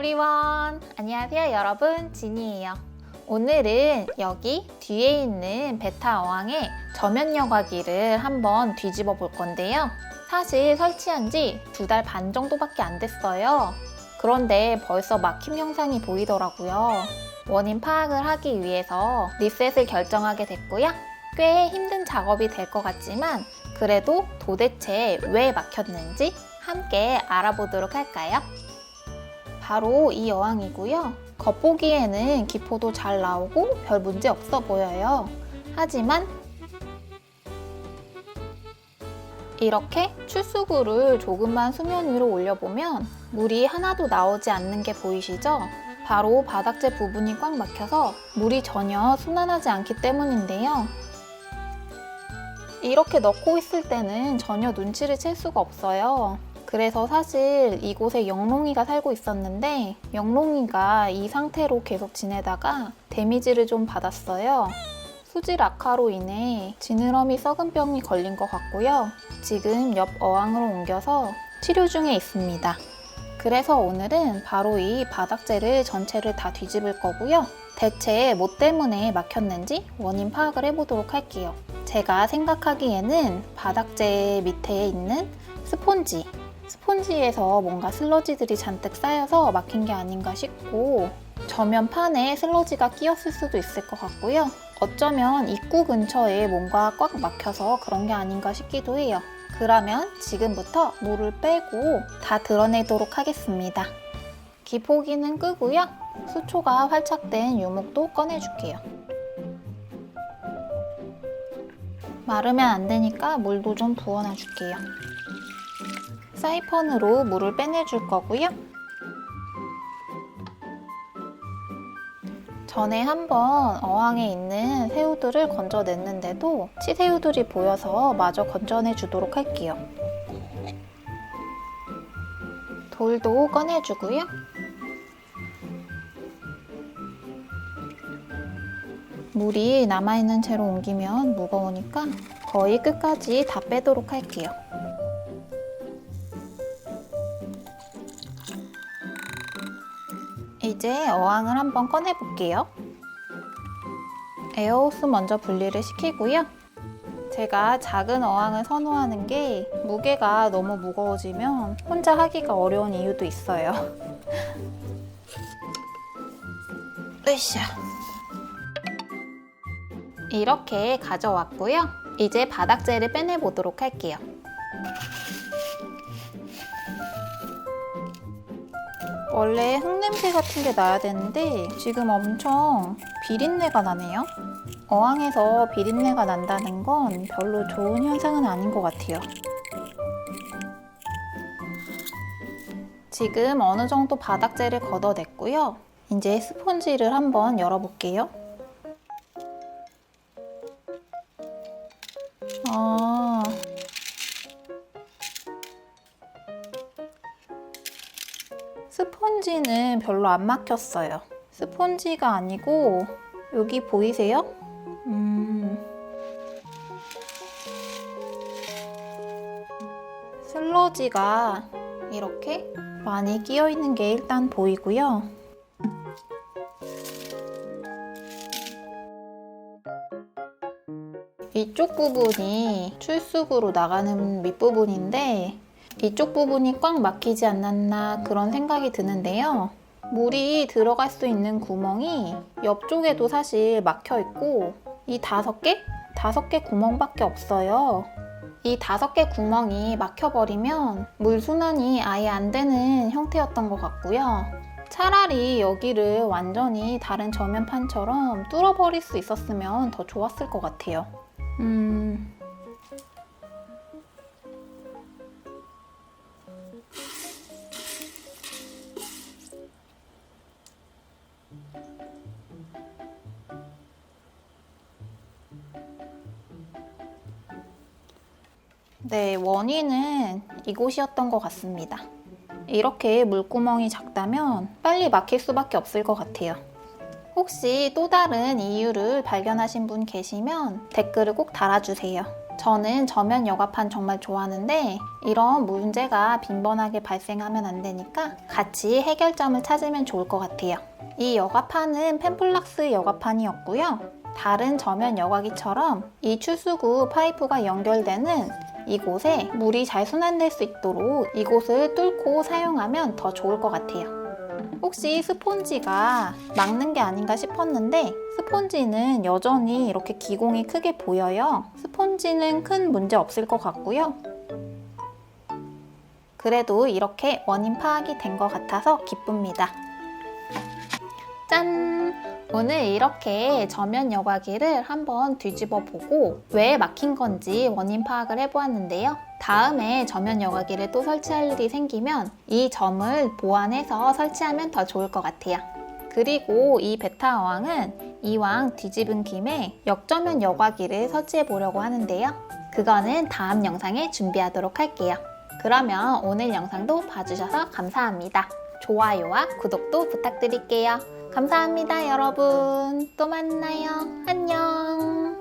everyone. 안녕하세요, 여러분. 진이에요. 오늘은 여기 뒤에 있는 베타 어항의 저면 여과기를 한번 뒤집어 볼 건데요. 사실 설치한 지 두 달 반 정도밖에 안 됐어요. 그런데 벌써 막힘 현상이 보이더라고요. 원인 파악을 하기 위해서 리셋을 결정하게 됐고요. 꽤 힘든 작업이 될 것 같지만 그래도 도대체 왜 막혔는지 함께 알아보도록 할까요? 바로 이 어항이고요. 겉보기에는 기포도 잘 나오고 별 문제 없어 보여요. 하지만 이렇게 출수구를 조금만 수면 위로 올려보면 물이 하나도 나오지 않는 게 보이시죠? 바로 바닥재 부분이 꽉 막혀서 물이 전혀 순환하지 않기 때문인데요. 이렇게 넣고 있을 때는 전혀 눈치를 챌 수가 없어요. 그래서 사실 이곳에 영롱이가 살고 있었는데 영롱이가 이 상태로 계속 지내다가 데미지를 좀 받았어요. 수질 악화로 인해 지느러미 썩은 병이 걸린 것 같고요. 지금 옆 어항으로 옮겨서 치료 중에 있습니다. 그래서 오늘은 바로 이 바닥재를 전체를 다 뒤집을 거고요. 대체 뭐 때문에 막혔는지 원인 파악을 해보도록 할게요. 제가 생각하기에는 바닥재 밑에 있는 스폰지, 스폰지에서 뭔가 슬러지들이 잔뜩 쌓여서 막힌 게 아닌가 싶고 저면판에 슬러지가 끼었을 수도 있을 것 같고요. 어쩌면 입구 근처에 뭔가 꽉 막혀서 그런 게 아닌가 싶기도 해요. 그러면 지금부터 물을 빼고 다 드러내도록 하겠습니다. 기포기는 끄고요. 수초가 활착된 유목도 꺼내줄게요. 마르면 안 되니까 물도 좀 부어놔 줄게요. 사이펀으로 물을 빼내줄 거고요. 전에 한번 어항에 있는 새우들을 건져냈는데도 치새우들이 보여서 마저 건져내 주도록 할게요. 돌도 꺼내주고요. 물이 남아있는 채로 옮기면 무거우니까 거의 끝까지 다 빼도록 할게요. 이제 어항을 한번 꺼내 볼게요. 에어호스 먼저 분리를 시키고요. 제가 작은 어항을 선호하는 게 무게가 너무 무거워지면 혼자 하기가 어려운 이유도 있어요. 으쌰. 이렇게 가져왔고요. 이제 바닥재를 빼내 보도록 할게요. 원래 흙냄새 같은 게 나야 되는데 지금 엄청 비린내가 나네요. 어항에서 비린내가 난다는 건 별로 좋은 현상은 아닌 것 같아요. 지금 어느 정도 바닥재를 걷어냈고요. 이제 스폰지를 한번 열어볼게요. 스폰지는 별로 안 막혔어요. 스폰지가 아니고 여기 보이세요? 음. 슬러지가 이렇게 많이 끼어 있는 게 일단 보이고요. 이쪽 부분이 출수구로 나가는 밑부분인데 이쪽 부분이 꽉 막히지 않았나 그런 생각이 드는데요. 물이 들어갈 수 있는 구멍이 옆쪽에도 사실 막혀 있고 이 다섯 개? 다섯 개 구멍밖에 없어요. 이 다섯 개 구멍이 막혀버리면 물 순환이 아예 안 되는 형태였던 것 같고요. 차라리 여기를 완전히 다른 저면판처럼 뚫어버릴 수 있었으면 더 좋았을 것 같아요. 음, 네, 원인은 이곳이었던 것 같습니다. 이렇게 물구멍이 작다면 빨리 막힐 수밖에 없을 것 같아요. 혹시 또 다른 이유를 발견하신 분 계시면 댓글을 꼭 달아주세요. 저는 저면 여과판 정말 좋아하는데 이런 문제가 빈번하게 발생하면 안 되니까 같이 해결점을 찾으면 좋을 것 같아요. 이 여과판은 펜플락스 여과판이었고요. 다른 저면 여과기처럼 이 추수구 파이프가 연결되는 이곳에 물이 잘 순환될 수 있도록 이곳을 뚫고 사용하면 더 좋을 것 같아요. 혹시 스폰지가 막는 게 아닌가 싶었는데 스폰지는 여전히 이렇게 기공이 크게 보여요. 스폰지는 큰 문제 없을 것 같고요. 그래도 이렇게 원인 파악이 된 것 같아서 기쁩니다. 짠! 오늘 이렇게 저면 여과기를 한번 뒤집어 보고 왜 막힌 건지 원인 파악을 해보았는데요. 다음에 저면 여과기를 또 설치할 일이 생기면 이 점을 보완해서 설치하면 더 좋을 것 같아요. 그리고 이 베타 어항은 이왕 뒤집은 김에 역저면 여과기를 설치해 보려고 하는데요. 그거는 다음 영상에 준비하도록 할게요. 그러면 오늘 영상도 봐주셔서 감사합니다. 좋아요와 구독도 부탁드릴게요. 감사합니다, 여러분. 또 만나요. 안녕.